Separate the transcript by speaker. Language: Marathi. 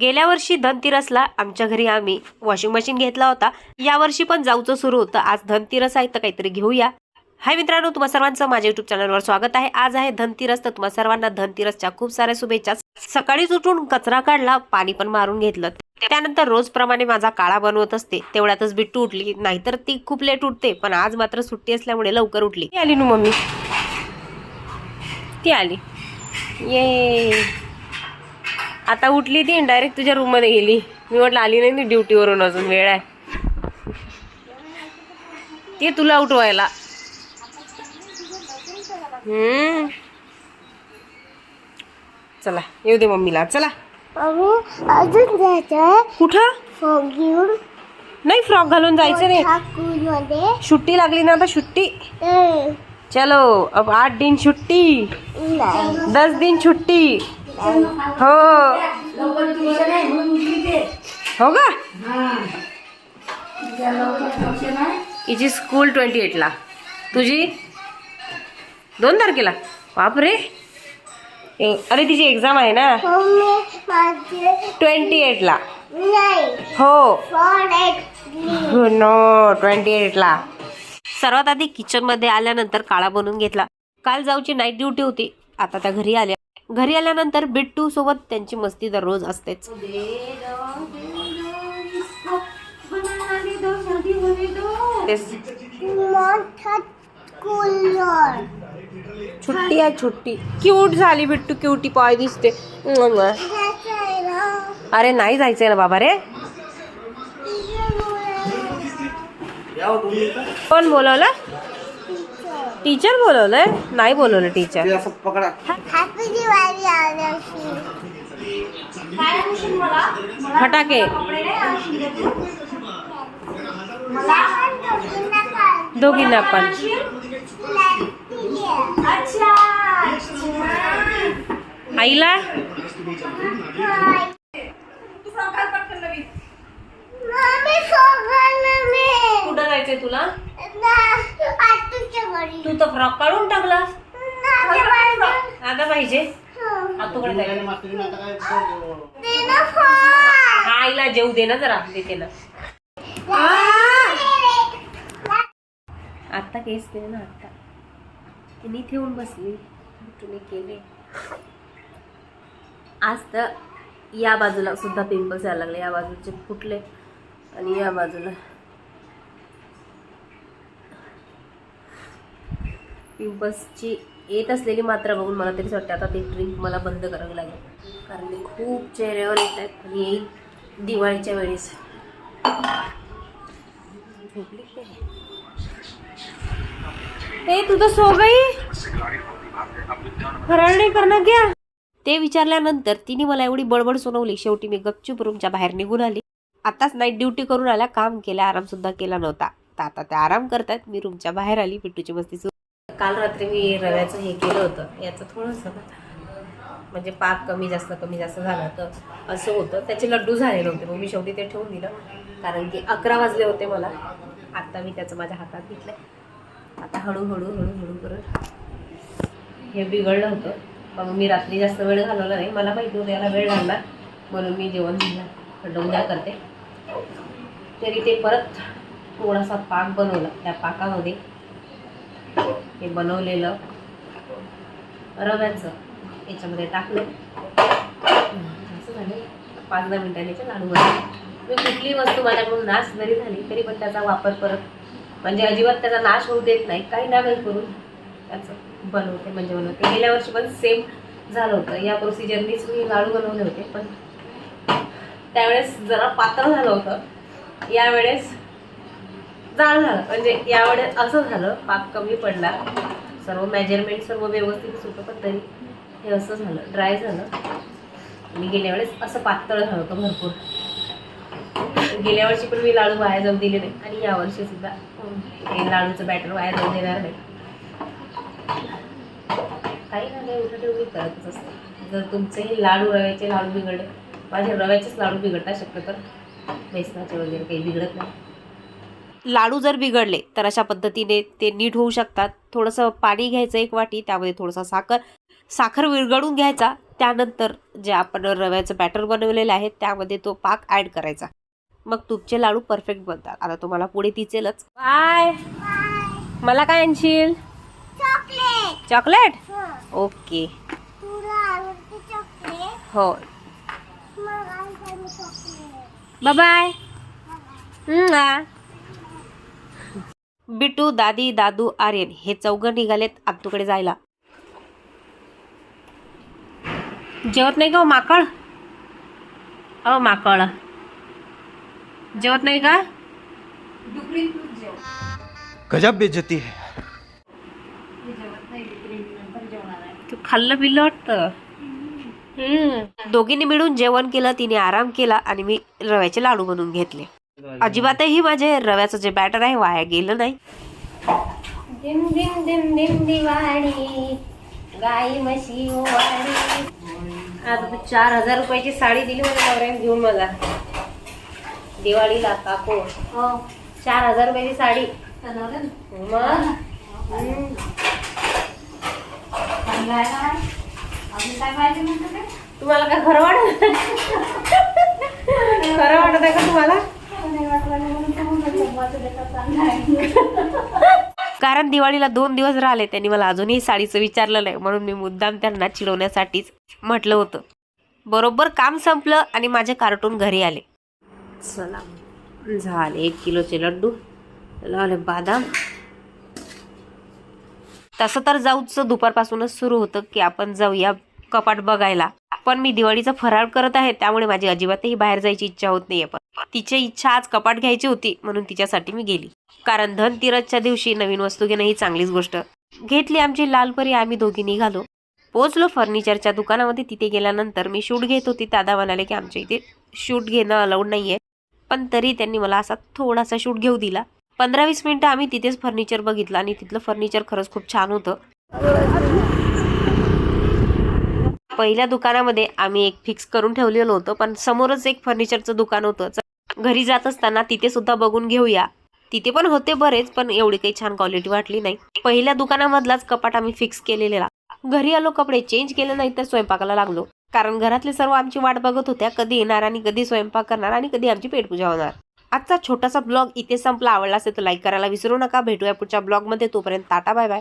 Speaker 1: गेल्या वर्षी धनतिरसला आमच्या घरी आम्ही वॉशिंग मशीन घेतला होता. या वर्षी पण जाऊचं सुरू होतं. आज धनतिरस आहे तर काहीतरी घेऊया. हाय मित्रांनो तुम्हा सर्वांचं माझ्या युट्यूब चॅनलवर स्वागत आहे. आज आहे धनतिरस तर तुम्हा सर्वांना धनतिरसच्या खूप साऱ्या शुभेच्छा. सकाळीच उठून कचरा काढला पाणी पण मारून घेतलं. त्यानंतर रोजप्रमाणे माझा काळा बनवत असते. तेवढ्यातच बिट्टू उठली. नाहीतर ती खूप लेट उठते पण आज मात्र सुट्टी असल्यामुळे लवकर उठली. ती आली नू मम्मी? ती आली. ये. आता उठली ती डायरेक्ट तुझ्या रूममध्ये गेली. मी म्हटलं आली नाही ती ड्युटीवरून अजून वेळ आहे. ती तुला उठवायला. हम्म. चला येऊ दे मम्मीला. चला.
Speaker 2: अजून जायचंय
Speaker 1: कुठं?
Speaker 2: घेऊन.
Speaker 1: नाही फ्रॉक घालून जायचं नाही
Speaker 2: मध्ये
Speaker 1: सुट्टी लागली ना आता सुट्टी. चलो अब आठ दिन छुट्टी दस दिन छुट्टी हो. हो का? हिची स्कूल ट्वेंटी एटला तुझी? दोन तारखेला? बापरे. अरे तिची एक्झाम आहे ना? ट्वेंटी एटला
Speaker 2: नाही.
Speaker 1: हो. नो ट्वेंटी एटला सर्वात आधी किचनमध्ये आल्यानंतर काळा बनवून घेतला. काल जाऊची नाईट ड्युटी होती. आता त्या घरी आल्या. घरी आल्यानंतर बिट्टू सोबत त्यांची मस्ती दररोज असतेच. सुट्टी आहे सुट्टी क्यूट झाली बिट्टू क्यूटी पाय दिसते. अरे नाही जायचंय ना बाबा रे. कोण बोलवलं? टीचर बोलवलंय? नाही बोलवलं टीचर
Speaker 3: असं पकडा.
Speaker 2: हॅपी दिवाळी आल्याशी
Speaker 1: फटाके. दोघींना पण. आईला कुठं जायचंय तुला तू फ्रॉक काढून टाकलास? आता पाहिजे. हा. आईला जेऊ दे ना जरा देते ना आता केस केले ना आता तिने ठेवून बसली. बिट्टूने केले. आज तर या बाजूला सुद्धा पिंपल्स यायला लागले. या बाजूचे फुटले आणि या बाजूला पिंपल्सची येत असलेली मात्रा बघून मला तरी वाटतं आता ते ड्रिंक मला बंद करावी लागेल. कारण ते खूप चेहऱ्यावर येत आहेत आणि येईल दिवाळीच्या वेळेस. झोपली ए तुझं सो गई फराळ नाही करणार घ्या ते विचारल्यानंतर तिने मला एवढी बडबड सुनवली शेवटी मी गपचूप रूमच्या बाहेर निघून आली. आताच नाईट ड्युटी करून आल्या. काम केलं आराम सुद्धा केला नव्हता. तर आता ते आराम करतात मी रूमच्या बाहेर आली. पिट्टूची मस्ती सुरू काल रात्री मी रव्याचं हे केलं होतं. याचं थोडंसं म्हणजे पाक कमी जास्त कमी जास्त झाला तर असं होतं. त्याचे लड्डू झाले नव्हते मग मी शेवटी ते ठेवून दिलं. कारण की अकरा वाजले होते मला. आत्ता मी त्याचं माझ्या हातात घेतलं आता हळूहळू हळूहळू करत हे बिघडलं होतं. मग मी रात्री जास्त वेळ घालवला नाही. मला माहिती होतं याला वेळ लागणार. म्हणून मी जेवण दिलं. म्हटलं उद्या करते. तरी ते परत थोडासा पाक बनवला. त्या पाकामध्ये हे बनवलेलं रव्याचं. याच्यामध्ये टाकलं. असं झालं. पाच दहा मिनिटांनी लाडू बनवले मी कुठलीही वस्तू माझ्याकडून नाश जरी झाली तरी पण त्याचा वापर परत म्हणजे अजिबात त्याचा नाश होऊ देत नाही. काही ना काही करून त्याचं बनवते म्हणजे बनवते. गेल्या वर्षी पण सेम झालं होतं. या प्रोसिजरनीच मी लाडू बनवले होते पण त्यावेळेस जरा पातळ झालं होतं. यावेळेस जाड झालं म्हणजे यावेळेस असं झालं पाक कमी पडला. सर्व मेजरमेंट सर्व व्यवस्थितच होतं पण तरी हे असं झालं ड्राय झालं. आणि गेल्या वेळेस असं पातळ झालं होतं भरपूर. गेल्या वर्षी पण मी लाडू वाया जाऊ दिले नाही आणि यावर्षी सुद्धा हे लाडूचं बॅटर वाया जाऊ देणार नाही काही ना काही उलट एवढी करतच असते. जर तुमचे हे लाडू रव्याचे लाडू बिघडले माझे रव्याचेच लाडू बिघडता शक्यतो. बेसनाचे वगैरे काही बिघडत नाही. लाडू जर बिघडले तर अशा पद्धतीने ते नीट होऊ शकतात. थोडंसं पाणी घ्यायचं एक वाटी त्यामध्ये थोडंसं साखर. साखर विरघळून घ्यायचा. त्यानंतर जे आपण रव्याचं बॅटर बनवलेलं आहे त्यामध्ये तो पाक ॲड करायचा. मग तुपचे लाडू परफेक्ट बनतात. आता तुम्हाला पुढे तिचेलच बाय मला काय आणशील?
Speaker 2: चॉकलेट.
Speaker 1: चॉकलेट? ओके हो. बाय बिटू दादी दादू आर्यन हे चौघं निघालेत आत्तूकडे जायला. जेवत नाही का हो माकळ अ माकळ जेवत नाही का?
Speaker 3: गजब बेइज्जती है.
Speaker 1: तू खाल्लं पिल्लं वाटतं. दोघींनी मिळून जेवण केलं तिने आराम केला आणि मी रव्याचे लाडू बनवून घेतले. अजिबातही माझे रव्याचं जे बॅटर आहे वाया गेलं नाही. दिम दिम दिम दिम दिवाळी गाई म्हशी आता तू चार हजार रुपयाची साडी दिली माझ्या नवऱ्याने घेऊन मला. दिवाळीला काकू हो. चार हजार रुपयाची साडी. मग? हम्म. तुम्हाला काय खरं वाटत? खरं वाटत आहे का तुम्हाला? कारण दिवाळीला दोन दिवस राहिले त्यांनी मला अजूनही साडीचं विचारलं नाही म्हणून मी मुद्दाम त्यांना चिडवण्यासाठीच म्हटलं होतं. बरोबर काम संपलं आणि माझे कार्टून घरी आले. चला झाले एक किलोचे लड्डू लावले बादाम. तसं तर जाऊचं दुपारपासूनच सुरू होतं की आपण जाऊया कपाट बघायला. पण मी दिवाळीचा फराळ करत आहे त्यामुळे माझी अजिबातही बाहेर जायची इच्छा होत नाही पण तिची इच्छा आज कपाट घ्यायची होती म्हणून तिच्यासाठी मी गेली. कारण धनतेरसच्या दिवशी नवीन वस्तू घेणं ही चांगलीच गोष्ट. घेतली आमची लालपरी आम्ही दोघी निघालो. पोचलो फर्निचरच्या दुकानामध्ये. तिथे गेल्यानंतर मी शूट घेत होती. दादा म्हणाले की आमच्या इथे शूट घेणं अलाउड नाहीये. पण तरी त्यांनी मला असा थोडासा शूट घेऊ दिला. पंधरा वीस मिनिटं आम्ही तिथेच फर्निचर बघितलं आणि तिथलं फर्निचर खरंच खूप छान होतं. पहिल्या दुकानामध्ये आम्ही एक फिक्स करून ठेवलेलं होतं पण समोरच एक फर्निचरचं दुकान होतं. घरी जात असताना तिथे सुद्धा बघून घेऊया. तिथे पण होते बरेच पण एवढी काही छान क्वालिटी वाटली नाही. पहिल्या दुकानामधलाच कपाट आम्ही फिक्स केलेला घरी आलो कपडे चेंज केले नाही तर स्वयंपाकाला लागलो. कारण घरातले सर्व आमची वाट बघत होत्या कधी येणार आणि कधी स्वयंपाक करणार आणि कधी आमची पेटपूजा होणार. आजचा छोटासा ब्लॉग इथे संपला. आवडला असेल तर लाईक करायला विसरू नका. भेटूया पुढच्या ब्लॉगमध्ये तोपर्यंत टाटा बाय बाय